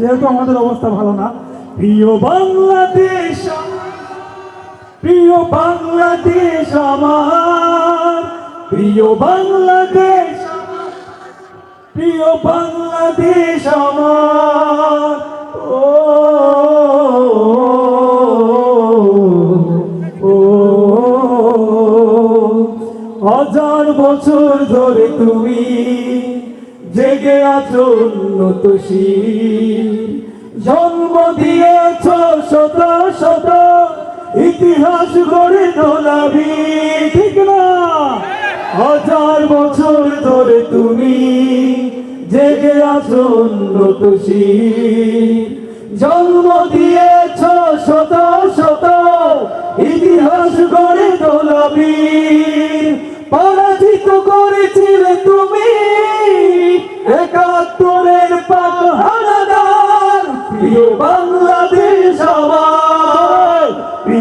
যেহেতু আমাদের অবস্থা ভালো না প্রিয় বাংলাদেশ প্রিয় বাংলাদেশ আমার প্রিয় বাংলাদেশ প্রিয় বাংলাদেশ আমার ও হাজার বছর ধরে তুমি জেগে আছো উন্নত জন্ম দিয়েছ শত শত, ইতিহাস গড়ে তোলাবি ঠিক না? হাজার বছর ধরে তুমি জেগে আছো উন্নত জন্ম দিয়েছ শত শত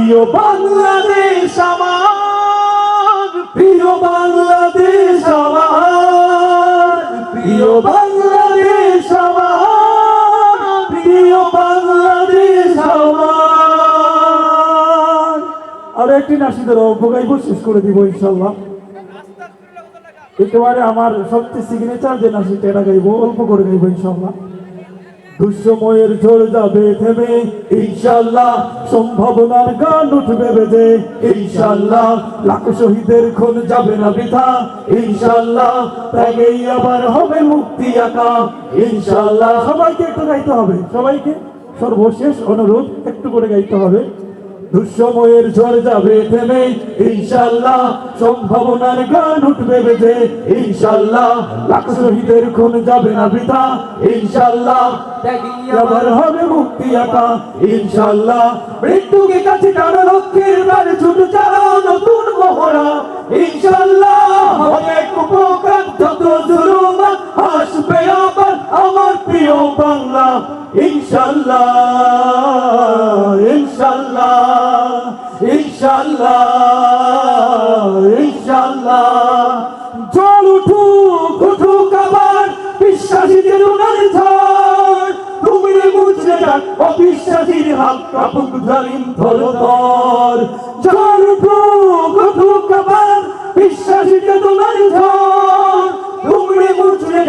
প্রিয় বাংলাদেশ আমার, প্রিয় বাংলাদেশ আমার, প্রিয় বাংলাদেশ আমার, প্রিয় বাংলাদেশ আমার। আর একটি নাসিদের অল্প গাইব শেষ করে দিব, ইনশাল্লাহ। একেবারে আমার সবচেয়ে সিগনেচার যে নাসিটা এটা গাইব, অল্প করে গাইব, ইনশাল্লাহ। দুঃসময়ের ঝড় যাবে থেমে ইনশাল্লাহ সম্ভাবনার গান উঠবে বেজে। ইনশাল্লাহ লাখ শহীদের খুন যাবে না বৃথা। ইনশাল্লাহ ত্যাগেই আবার হবে মুক্তি আঁকা ইনশাল্লাহ সবাইকে একটু গাইতে হবে। সবাইকে সর্বশেষ অনুরোধ, একটু করে গাইতে হবে। দুঃসময়ের ঝড় যাবে, থেমে ইনশাল্লাহ সম্ভাবনার গান উঠবে বেজে। ইনশাল্লাহ লাখ শহীদের খুন যাবে না বৃথা। ইনশাল্লাহ আবার হবে মুক্তি আঁকা। ইনশাল্লাহ মৃত্যুকে কাছে টানা লক্ষ্যের বারে নতুন মহড়া? ইনশাল্লাহ অনেক ইনশাল্লাহ ইনশাল্লাহ জল উঠুক উঠুক আবার বিশ্বাসীদের উনার ঝড়। তুমি বুঝলে যাক অবিশ্বাসীর হাত, কাপুক জালিম জল উঠুক উঠুক আবার বিশ্বাসীদের উনার ঝড়। তুমি বুঝলে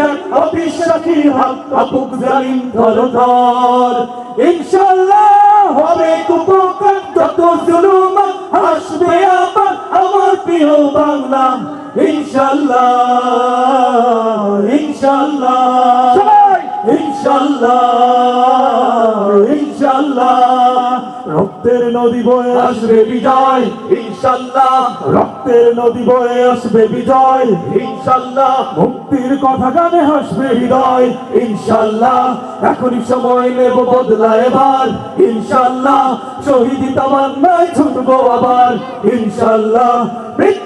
অবিশ্বাসীর হাত, কাপুক জালিম ধরতর ইনশাল্লাহ ইনশাল্লাহ ইনশাল্লাহ সবাই ইনশাল্লাহ ইনশাল্লাহ রক্তের নদী বয়ে আসবে বিজয় ইনশাল্লাহ রক্তের নদী বয়ে আসবে বিজয় ইনশাল্লাহ মুক্তির কথা গানে হাসবে হৃদয় ইনশাল্লাহ এখনই সময় নেব বদলা এবার ইনশাল্লাহ শহীদি তামান্নায় ছুটবো আবার ইনশাল্লাহ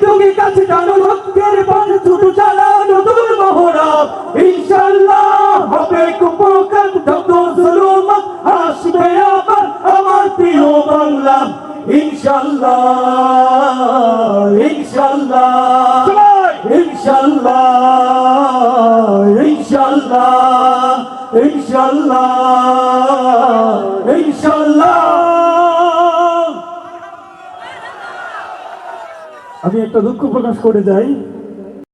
মৃত্যুকে কাছে টানো লক্ষ্যের পথে ছুটু চালাও নতুন মহড়া। ইনশাল্লাহ হবে কুপকার, যত জুলুম আসবে আবার আমার প্রিয় বাংলা। ইনশাল্লাহ ইনশাল্লাহ ইনশাল্লাহ ইনশাল্লাহ ইনশাল্লাহ আমি একটা দুঃখ প্রকাশ করে যাই।